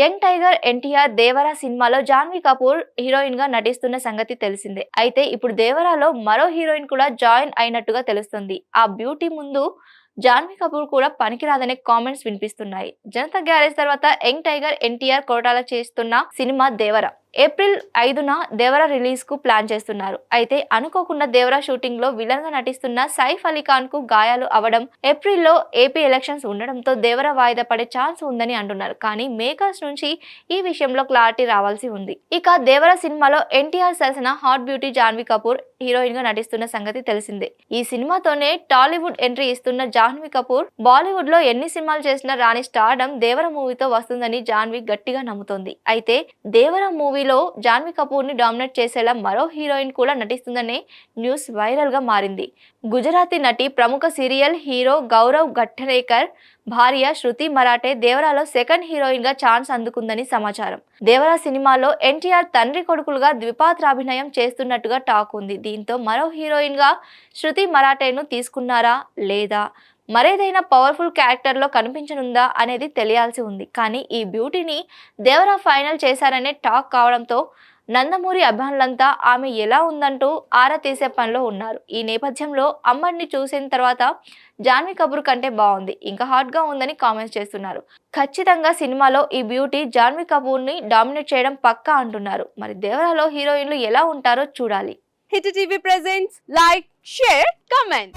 Young tiger NTR Devara సినిమాలో జాన్వీ కపూర్ హీరోయిన్గా నటిస్తున్న సంగతి తెలిసిందే. అయితే ఇప్పుడు దేవరాలో మరో హీరోయిన్ కూడా జాయిన్ అయినట్టుగా తెలుస్తుంది. ఆ బ్యూటీ ముందు జాన్వీ కపూర్ కూడా పనికిరాదనే కామెంట్స్ వినిపిస్తున్నాయి. జనతా గ్యారేజ్ తర్వాత యంగ్ టైగర్ ఎన్టీఆర్ కోటాల చేస్తున్న సినిమా దేవర. ఏప్రిల్ ఐదున దేవర రిలీజ్కు ప్లాన్ చేస్తున్నారు. అయితే అనుకోకుండా దేవర షూటింగ్లో విలన్గా నటిస్తున్న సైఫ్ అలీ గాయాలు అవడం ఏప్రిల్లో ఏపీ ఎలక్షన్స్ ఉండడంతో దేవర వాయిదా పడే ఛాన్స్ ఉందని అంటున్నారు. కానీ మేకర్స్ నుంచి ఈ విషయంలో క్లారిటీ రావాల్సి ఉంది. ఇక దేవర సినిమాలో ఎన్టీఆర్ సరసన హాట్ బ్యూటీ జాన్వీ కపూర్ హీరోయిన్గా నటిస్తున్న సంగతి తెలిసిందే. ఈ సినిమాతోనే టాలీవుడ్ ఎంట్రీ ఇస్తున్న జాహ్నవి కపూర్ బాలీవుడ్లో ఎన్ని సినిమాలు చేసినా రాని స్టార్డమ్ దేవర మూవీతో వస్తుందని జాన్వి గట్టిగా నమ్ముతోంది. అయితే దేవర మూవీలో జాన్వి కపూర్ని డామినేట్ చేసేలా మరో హీరోయిన్ కూడా నటిస్తుందనే న్యూస్ వైరల్గా మారింది. గుజరాతీ నటి ప్రముఖ సీరియల్ హీరో గౌరవ్ గట్టరేకర్ భార్య శృతి మరాఠే దేవరాలో సెకండ్ హీరోయిన్గా ఛాన్స్ అందుకుందని సమాచారం. దేవరా సినిమాలో ఎన్టీఆర్ తండ్రి కొడుకులుగా ద్విపాత్రాభినయం చేస్తున్నట్టుగా టాక్ ఉంది. దీంతో మరో హీరోయిన్గా శృతి మరాఠేను తీసుకున్నారా? లేదా? మరేదైనా పవర్ఫుల్ క్యారెక్టర్లో కనిపించనుందా? అనేది తెలియాల్సి ఉంది. కానీ ఈ బ్యూటీని దేవరా ఫైనల్ చేశారనే టాక్ కావడంతో నందమూరి అభిమానులంతా ఆమె ఎలా ఉందంటూ ఆరా తీసే పనిలో ఉన్నారు. ఈ నేపథ్యంలో అమ్మడిని చూసిన తర్వాత జాన్వీ కపూర్ కంటే బాగుంది. ఇంకా హాట్గా ఉందని కామెంట్స్ చేస్తున్నారు. ఖచ్చితంగా సినిమాలో ఈ బ్యూటీ జాన్వీ కపూర్ని డామినేట్ చేయడం పక్కా అంటున్నారు. మరి దేవరాలో హీరోయిన్లు ఎలా ఉంటారో చూడాలి. Hit TV presents like share comment.